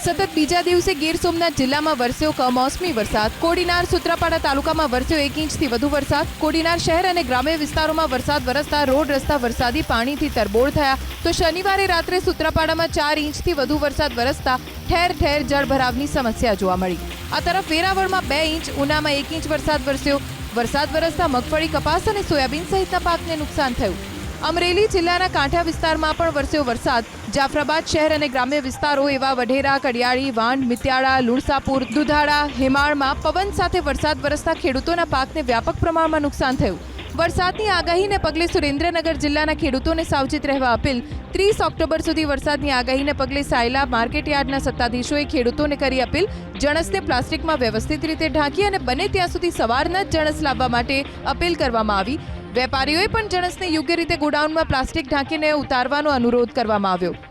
સતત બીજા દિવસે ગીર સોમનાથ જિલ્લામાં વરસ્યો કમોસમી વરસાદ. કોડીનાર સુત્રાપાડા તાલુકામાં વરસ્યો એક ઇંચથી વધુ વરસાદ. કોડીનાર શહેર અને ગ્રામ્ય વિસ્તારોમાં વરસાદ વરસતા રોડ રસ્તા વરસાદી પાણીથી તરબોળ થયા. તો શનિવારે રાત્રે સુત્રાપાડામાં ચાર ઇંચથી વધુ વરસાદ વરસતા ઠેર ઠેર જળભરાવની સમસ્યા જોવા મળી. આ તરફ વેરાવળમાં બે ઇંચ, ઉનામાં એક ઇંચ વરસાદ વરસ્યો. વરસાદ વરસતા મગફળી, કપાસ અને સોયાબીન સહિતના પાકને નુકસાન થયું. અમરેલી જિલ્લાના કાંઠા વિસ્તારમાં પણ વરસ્યો વરસાદ. જાફરાબાદ શહેર અને ગ્રામ્ય વિસ્તારો એવા વઢેરા, કડિયાળી વાંડ મિત્યાળા લુણસાપુર દુધાળા, હેમાળમાં પવન સાથે વરસાદ વરસતા ખેડૂતોના પાકને વ્યાપક પ્રમાણમાં નુકસાન થયું. વરસાદની આગાહીને પગલે સુરેન્દ્રનગર જિલ્લાના ખેડૂતોને સાવચેત રહેવા અપીલ. ત્રીસ ઓક્ટોબર સુધી વરસાદની આગાહીને પગલે સાયલા માર્કેટયાર્ડના સત્તાધીશોએ ખેડૂતોને કરી અપીલ. જણસને પ્લાસ્ટિકમાં વ્યવસ્થિત રીતે ઢાંકી અને બને ત્યાં સુધી સવારના જ જણસ લાવવા માટે અપીલ કરવામાં આવી. વેપારીઓએ પણ જણસને યોગ્ય રીતે ગોડાઉનમાં પ્લાસ્ટિક ઢાંકીને ઉતારવાનો અનુરોધ કરવામાં આવ્યો.